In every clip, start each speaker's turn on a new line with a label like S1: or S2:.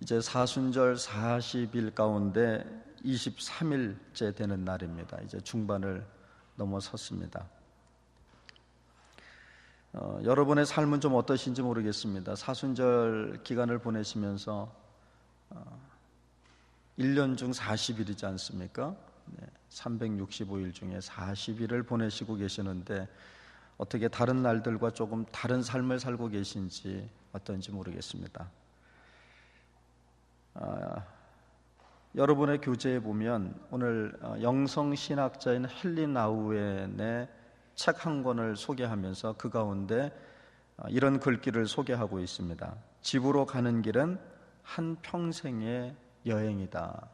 S1: 이제 사순절 40일 가운데 23일째 되는 날입니다. 이제 중반을 넘어섰습니다. 어, 여러분의 삶은 좀 어떠신지 모르겠습니다. 사순절 기간을 보내시면서 어, 1년 중 40일이지 않습니까? 네, 365일 중에 40일을 보내시고 계시는데 어떻게 다른 날들과 조금 다른 삶을 살고 계신지 어떤지 모르겠습니다. 아, 여러분의 교재에 보면 오늘 어, 영성 신학자인 헬린 아우엔의 책 한 권을 소개하면서 그 가운데 어, 이런 글귀를 소개하고 있습니다. 집으로 가는 길은 한 평생의 여행이다.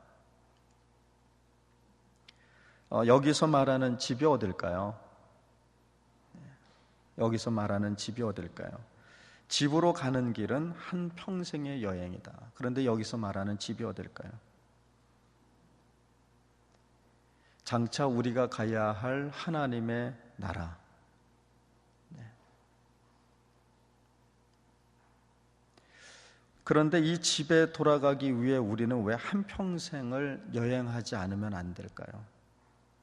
S1: 어, 여기서 말하는 집이 어딜까요? 여기서 말하는 집이 어딜까요? 집으로 가는 길은 한 평생의 여행이다. 그런데 여기서 말하는 집이 어딜까요? 장차 우리가 가야 할 하나님의 나라. 네. 그런데 이 집에 돌아가기 위해 우리는 왜 한평생을 여행하지 않으면 안 될까요?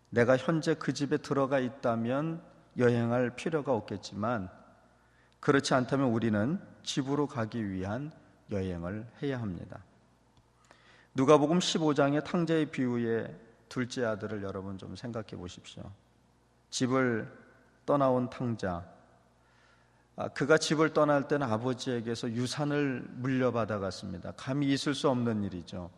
S1: 내가 현재 그 집에 들어가 있다면 여행할 필요가 없겠지만 그렇지 않다면 우리는 집으로 가기 위한 여행을 해야 합니다. 누가복음 15장의 탕자의 비유에 둘째 아들을 여러분 좀 생각해 보십시오. 집을 떠나온 탕자. 아, 그가 집을 떠날 때는 아버지에게서 유산을 물려받아 갔습니다. 감히 있을 수 없는 일이죠.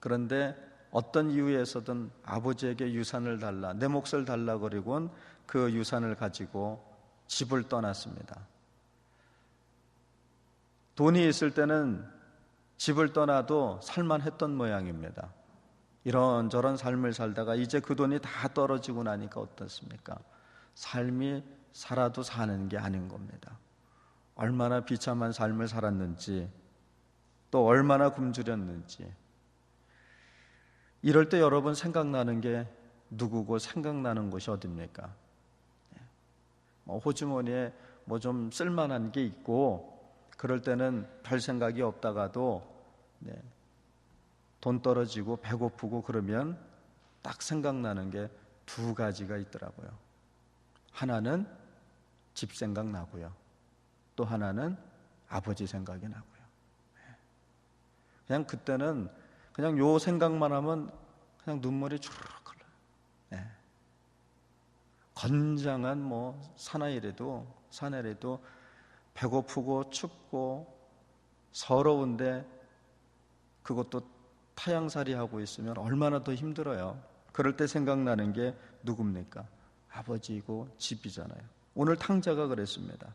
S1: 그런데 어떤 이유에서든 아버지에게 유산을 달라, 내 몫을 달라 그리곤 그 유산을 가지고 집을 떠났습니다. 돈이 있을 때는 집을 떠나도 살만했던 모양입니다. 이런저런 삶을 살다가 이제 그 돈이 다 떨어지고 나니까 어떻습니까? 삶이 살아도 사는 게 아닌 겁니다. 얼마나 비참한 삶을 살았는지, 또 얼마나 굶주렸는지, 이럴 때 여러분 생각나는 게 누구고 생각나는 곳이 어딥니까? 네. 뭐 호주머니에 뭐 좀 쓸만한 게 있고 그럴 때는 별 생각이 없다가도 네. 돈 떨어지고 배고프고 그러면 딱 생각나는 게 두 가지가 있더라고요. 하나는 집 생각 나고요. 또 하나는 아버지 생각이 나고요. 네. 그냥 그때는 그냥 요 생각만 하면 그냥 눈물이 주르륵. 건장한 뭐 사나이래도 사내래도 배고프고 춥고 서러운데 그것도 타양살이 하고 있으면 얼마나 더 힘들어요. 그럴 때 생각나는 게 누굽니까? 아버지이고 집이잖아요. 오늘 탕자가 그랬습니다.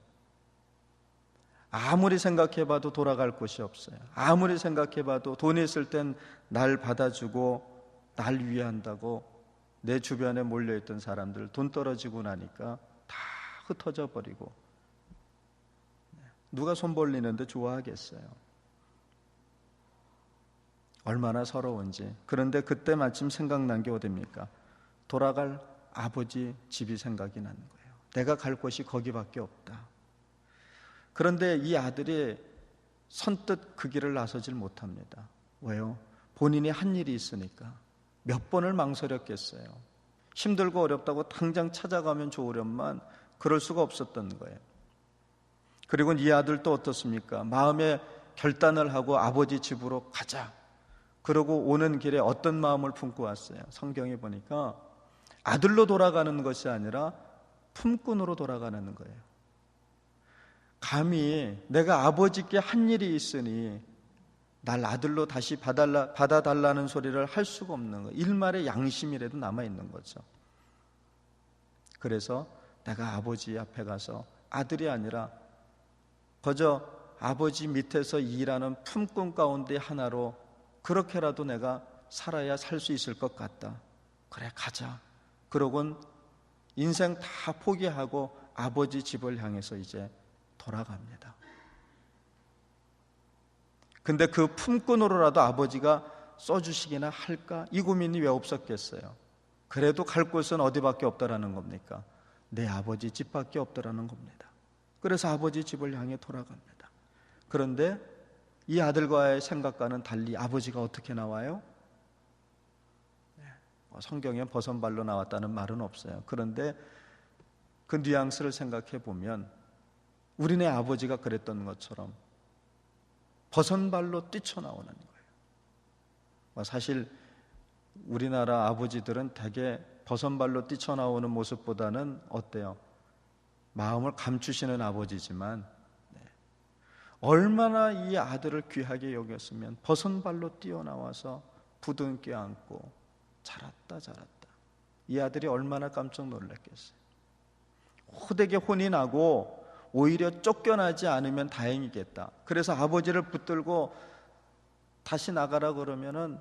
S1: 아무리 생각해봐도 돌아갈 곳이 없어요. 아무리 생각해봐도 돈이 있을 땐 날 받아주고 날 위한다고 내 주변에 몰려있던 사람들 돈 떨어지고 나니까 다 흩어져 버리고 누가 손 벌리는데 좋아하겠어요. 얼마나 서러운지. 그런데 그때 마침 생각난 게 어딥니까? 돌아갈 아버지 집이 생각이 나는 거예요. 내가 갈 곳이 거기밖에 없다. 그런데 이 아들이 선뜻 그 길을 나서질 못합니다. 왜요? 본인이 한 일이 있으니까 몇 번을 망설였겠어요. 힘들고 어렵다고 당장 찾아가면 좋으련만 그럴 수가 없었던 거예요. 그리고 이 아들도 어떻습니까? 마음에 결단을 하고 아버지 집으로 가자. 그러고 오는 길에 어떤 마음을 품고 왔어요? 성경에 보니까 아들로 돌아가는 것이 아니라 품꾼으로 돌아가는 거예요. 감히 내가 아버지께 한 일이 있으니 날 아들로 다시 받아달라, 받아달라는 소리를 할 수가 없는 거예요. 일말의 양심이라도 남아있는 거죠. 그래서 내가 아버지 앞에 가서 아들이 아니라 거저 아버지 밑에서 일하는 품꾼 가운데 하나로 그렇게라도 내가 살아야 살 수 있을 것 같다. 그래, 가자. 그러곤 인생 다 포기하고 아버지 집을 향해서 이제 돌아갑니다. 근데 그 품꾼으로라도 아버지가 써주시기나 할까? 이 고민이 왜 없었겠어요? 그래도 갈 곳은 어디밖에 없다라는 겁니까? 내 아버지 집밖에 없다라는 겁니다. 그래서 아버지 집을 향해 돌아갑니다. 그런데 이 아들과의 생각과는 달리 아버지가 어떻게 나와요? 네, 뭐 성경에 버선발로 나왔다는 말은 없어요. 그런데 그 뉘앙스를 생각해 보면 우리네 아버지가 그랬던 것처럼 버선발로 뛰쳐나오는 거예요. 뭐 사실 우리나라 아버지들은 대개 버선발로 뛰쳐나오는 모습보다는 어때요? 마음을 감추시는 아버지지만 네. 얼마나 이 아들을 귀하게 여겼으면 버선발로 뛰어나와서 부둥켜 안고 자랐다 자랐다. 이 아들이 얼마나 깜짝 놀랐겠어요. 호되게 혼이 나고 오히려 쫓겨나지 않으면 다행이겠다. 그래서 아버지를 붙들고 다시 나가라 그러면은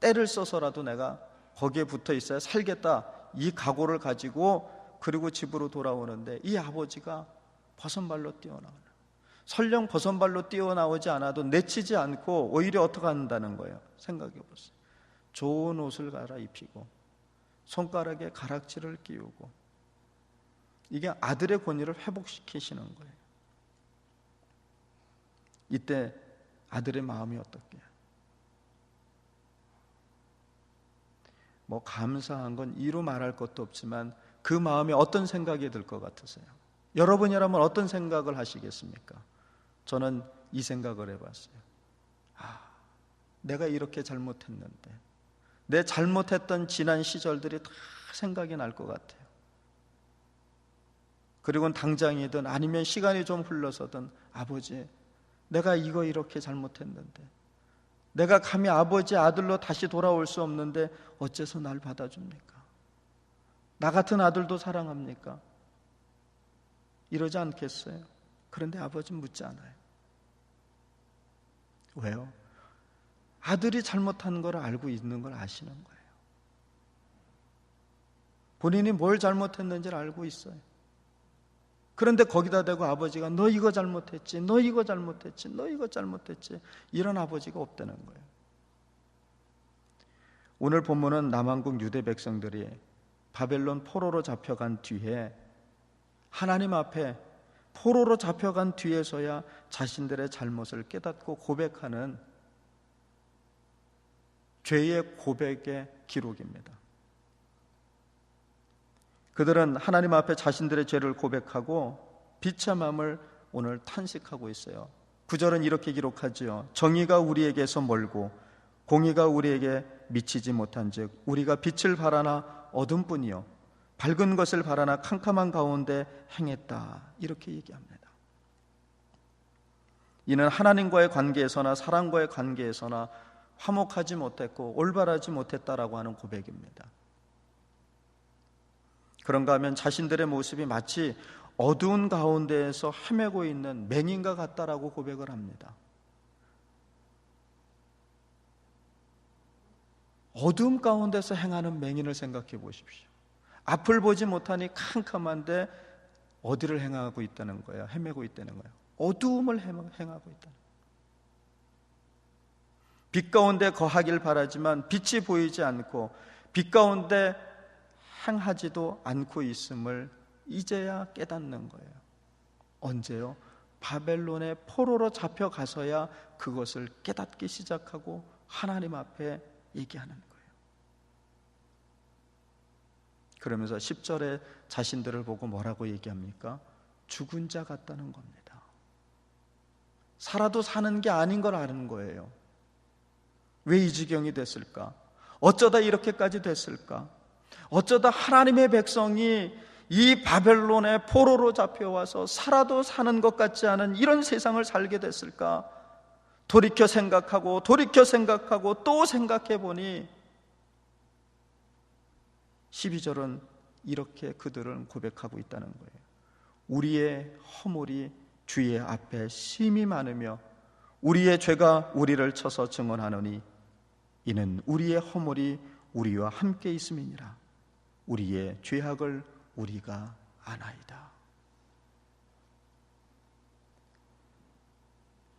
S1: 때를 써서라도 내가 거기에 붙어 있어야 살겠다. 이 각오를 가지고 그리고 집으로 돌아오는데 이 아버지가 버선발로 뛰어나오는 설령 버선발로 뛰어나오지 않아도 내치지 않고 오히려 어떻게 한다는 거예요. 생각해 보세요. 좋은 옷을 갈아입히고 손가락에 가락지를 끼우고 이게 아들의 권위를 회복시키시는 거예요. 이때 아들의 마음이 어떻게? 뭐 감사한 건 이루 말할 것도 없지만 그 마음에 어떤 생각이 들 것 같으세요? 여러분이라면 어떤 생각을 하시겠습니까? 저는 이 생각을 해봤어요. 아, 내가 이렇게 잘못했는데 내 잘못했던 지난 시절들이 다 생각이 날 것 같아요. 그리고 당장이든 아니면 시간이 좀 흘러서든 아버지, 내가 이거 이렇게 잘못했는데 내가 감히 아버지 아들로 다시 돌아올 수 없는데 어째서 날 받아줍니까? 나 같은 아들도 사랑합니까? 이러지 않겠어요? 그런데 아버지는 묻지 않아요. 왜요? 아들이 잘못한 걸 알고 있는 걸 아시는 거예요. 본인이 뭘 잘못했는지를 알고 있어요. 그런데 거기다 대고 아버지가 너 이거 잘못했지, 너 이거 잘못했지, 너 이거 잘못했지. 이런 아버지가 없다는 거예요. 오늘 본문은 남한국 유대 백성들이 바벨론 포로로 잡혀간 뒤에 하나님 앞에 포로로 잡혀간 뒤에서야 자신들의 잘못을 깨닫고 고백하는 죄의 고백의 기록입니다. 그들은 하나님 앞에 자신들의 죄를 고백하고 비참함을 오늘 탄식하고 있어요. 구절은 이렇게 기록하지요. 정의가 우리에게서 멀고 공의가 우리에게 미치지 못한즉 우리가 빛을 바라나 어둠뿐이요 밝은 것을 바라나 캄캄한 가운데 행했다. 이렇게 얘기합니다. 이는 하나님과의 관계에서나 사람과의 관계에서나 화목하지 못했고 올바르지 못했다라고 하는 고백입니다. 그런가 하면 자신들의 모습이 마치 어두운 가운데에서 헤매고 있는 맹인과 같다라고 고백을 합니다. 어두움 가운데서 행하는 맹인을 생각해 보십시오. 앞을 보지 못하니 캄캄한데 어디를 행하고 있다는 거야? 헤매고 있다는 거야. 어두움을 행하고 있다. 빛 가운데 거하길 바라지만 빛이 보이지 않고 빛 가운데 행하지도 않고 있음을 이제야 깨닫는 거예요. 언제요? 바벨론의 포로로 잡혀가서야 그것을 깨닫기 시작하고 하나님 앞에 얘기하는 거예요. 그러면서 10절에 자신들을 보고 뭐라고 얘기합니까? 죽은 자 같다는 겁니다. 살아도 사는 게 아닌 걸 아는 거예요. 왜 이 지경이 됐을까? 어쩌다 이렇게까지 됐을까? 어쩌다 하나님의 백성이 이 바벨론의 포로로 잡혀와서 살아도 사는 것 같지 않은 이런 세상을 살게 됐을까? 돌이켜 생각하고 돌이켜 생각하고 또 생각해 보니 12절은 이렇게 그들은 고백하고 있다는 거예요. 우리의 허물이 주의 앞에 심이 많으며 우리의 죄가 우리를 쳐서 증언하노니 이는 우리의 허물이 우리와 함께 있음이니라. 우리의 죄악을 우리가 아나이다.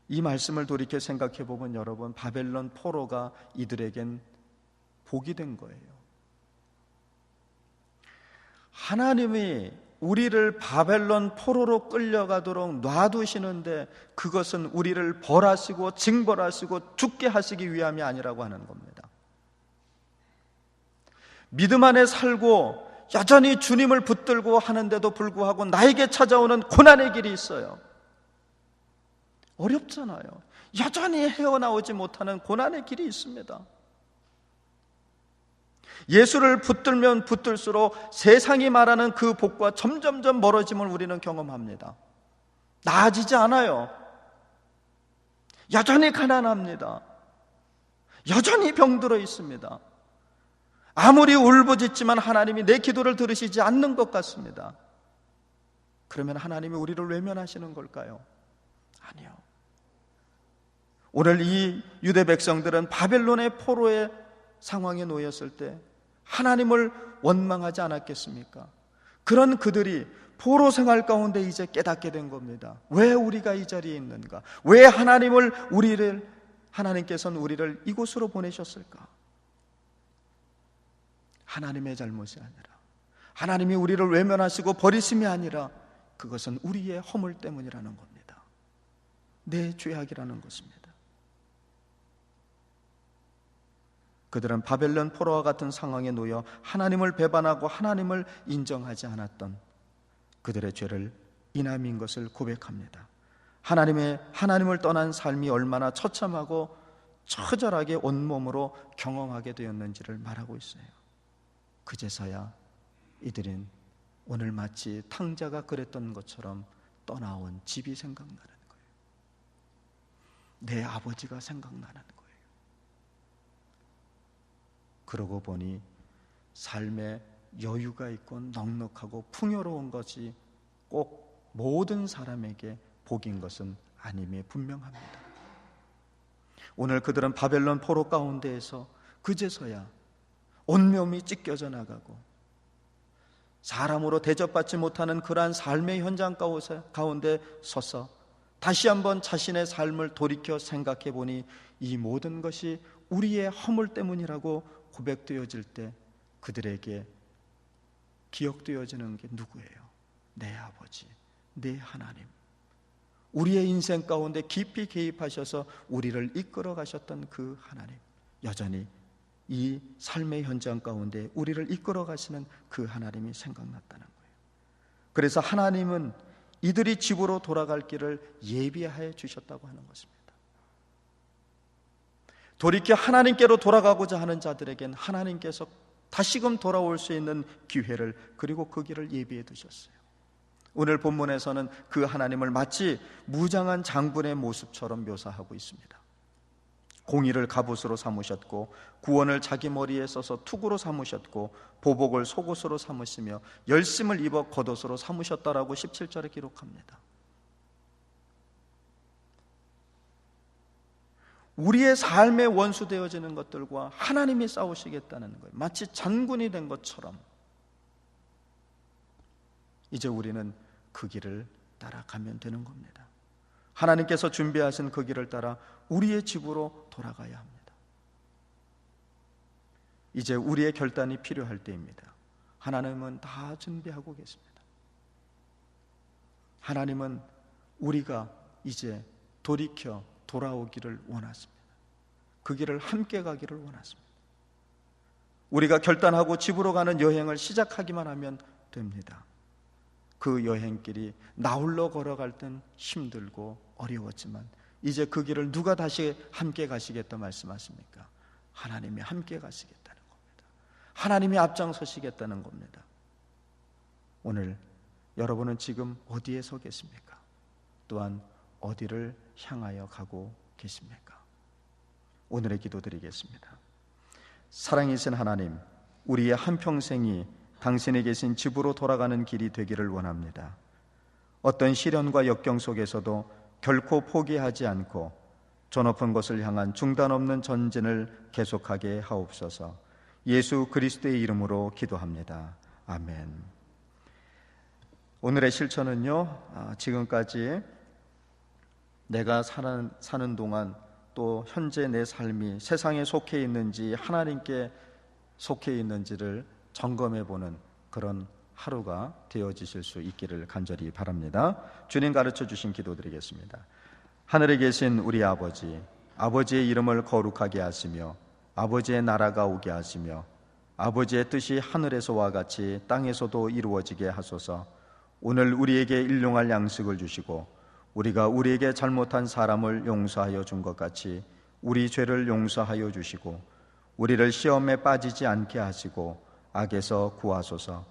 S1: 이 말씀을 돌이켜 생각해 보면 여러분 바벨론 포로가 이들에겐 복이 된 거예요. 하나님이 우리를 바벨론 포로로 끌려가도록 놔두시는데 그것은 우리를 벌하시고 징벌하시고 죽게 하시기 위함이 아니라고 하는 겁니다. 믿음 안에 살고 여전히 주님을 붙들고 하는데도 불구하고 나에게 찾아오는 고난의 길이 있어요. 어렵잖아요. 여전히 헤어나오지 못하는 고난의 길이 있습니다. 예수를 붙들면 붙들수록 세상이 말하는 그 복과 점점점 멀어짐을 우리는 경험합니다. 나아지지 않아요. 여전히 가난합니다. 여전히 병들어 있습니다. 아무리 울부짖지만 하나님이 내 기도를 들으시지 않는 것 같습니다. 그러면 하나님이 우리를 외면하시는 걸까요? 아니요. 오늘 이 유대 백성들은 바벨론의 포로의 상황에 놓였을 때 하나님을 원망하지 않았겠습니까? 그런 그들이 포로 생활 가운데 이제 깨닫게 된 겁니다. 왜 우리가 이 자리에 있는가? 왜 하나님을 우리를 하나님께서는 우리를 이곳으로 보내셨을까? 하나님의 잘못이 아니라 하나님이 우리를 외면하시고 버리심이 아니라 그것은 우리의 허물 때문이라는 겁니다. 내 죄악이라는 것입니다. 그들은 바벨론 포로와 같은 상황에 놓여 하나님을 배반하고 하나님을 인정하지 않았던 그들의 죄를 이남인 것을 고백합니다. 하나님의 하나님을 떠난 삶이 얼마나 처참하고 처절하게 온몸으로 경험하게 되었는지를 말하고 있어요. 그제서야 이들은 오늘 마치 탕자가 그랬던 것처럼 떠나온 집이 생각나는 거예요. 내 아버지가 생각나는 거예요. 그러고 보니 삶에 여유가 있고 넉넉하고 풍요로운 것이 꼭 모든 사람에게 복인 것은 아님이 분명합니다. 오늘 그들은 바벨론 포로 가운데에서 그제서야 온몸이 찢겨져 나가고 사람으로 대접받지 못하는 그러한 삶의 현장 가운데 서서 다시 한번 자신의 삶을 돌이켜 생각해 보니 이 모든 것이 우리의 허물 때문이라고 고백되어질 때 그들에게 기억되어지는 게 누구예요? 내 아버지, 내 하나님. 우리의 인생 가운데 깊이 개입하셔서 우리를 이끌어 가셨던 그 하나님. 여전히 이 삶의 현장 가운데 우리를 이끌어 가시는 그 하나님이 생각났다는 거예요. 그래서 하나님은 이들이 집으로 돌아갈 길을 예비하여 주셨다고 하는 것입니다. 돌이켜 하나님께로 돌아가고자 하는 자들에겐 하나님께서 다시금 돌아올 수 있는 기회를 그리고 그 길을 예비해 두셨어요. 오늘 본문에서는 그 하나님을 마치 무장한 장군의 모습처럼 묘사하고 있습니다. 공의를 갑옷으로 삼으셨고 구원을 자기 머리에 써서 투구로 삼으셨고 보복을 속옷으로 삼으시며 열심을 입어 겉옷으로 삼으셨다라고 17절에 기록합니다. 우리의 삶의 원수 되어지는 것들과 하나님이 싸우시겠다는 거예요. 마치 장군이 된 것처럼 이제 우리는 그 길을 따라가면 되는 겁니다. 하나님께서 준비하신 그 길을 따라 우리의 집으로 돌아가야 합니다. 이제 우리의 결단이 필요할 때입니다. 하나님은 다 준비하고 계십니다. 하나님은 우리가 이제 돌이켜 돌아오기를 원하십니다. 그 길을 함께 가기를 원하십니다. 우리가 결단하고 집으로 가는 여행을 시작하기만 하면 됩니다. 그 여행길이 나홀로 걸어갈 땐 힘들고 어려웠지만 이제 그 길을 누가 다시 함께 가시겠다 말씀하십니까? 하나님이 함께 가시겠다는 겁니다. 하나님이 앞장서시겠다는 겁니다. 오늘 여러분은 지금 어디에 서 계십니까? 또한 어디를 향하여 가고 계십니까? 오늘의 기도 드리겠습니다. 사랑이신 하나님, 우리의 한평생이 당신에 계신 집으로 돌아가는 길이 되기를 원합니다. 어떤 시련과 역경 속에서도 결코 포기하지 않고 저 높은 것을 향한 중단 없는 전진을 계속하게 하옵소서. 예수 그리스도의 이름으로 기도합니다. 아멘. 오늘의 실천은요, 아, 지금까지 내가 사는, 사는 동안 또 현재 내 삶이 세상에 속해 있는지 하나님께 속해 있는지를 점검해 보는 그런 하루가 되어지실 수 있기를 간절히 바랍니다. 주님 가르쳐 주신 기도 드리겠습니다. 하늘에 계신 우리 아버지, 아버지의 이름을 거룩하게 하시며 아버지의 나라가 오게 하시며 아버지의 뜻이 하늘에서와 같이 땅에서도 이루어지게 하소서. 오늘 우리에게 일용할 양식을 주시고 우리가 우리에게 잘못한 사람을 용서하여 준 것 같이 우리 죄를 용서하여 주시고 우리를 시험에 빠지지 않게 하시고 악에서 구하소서.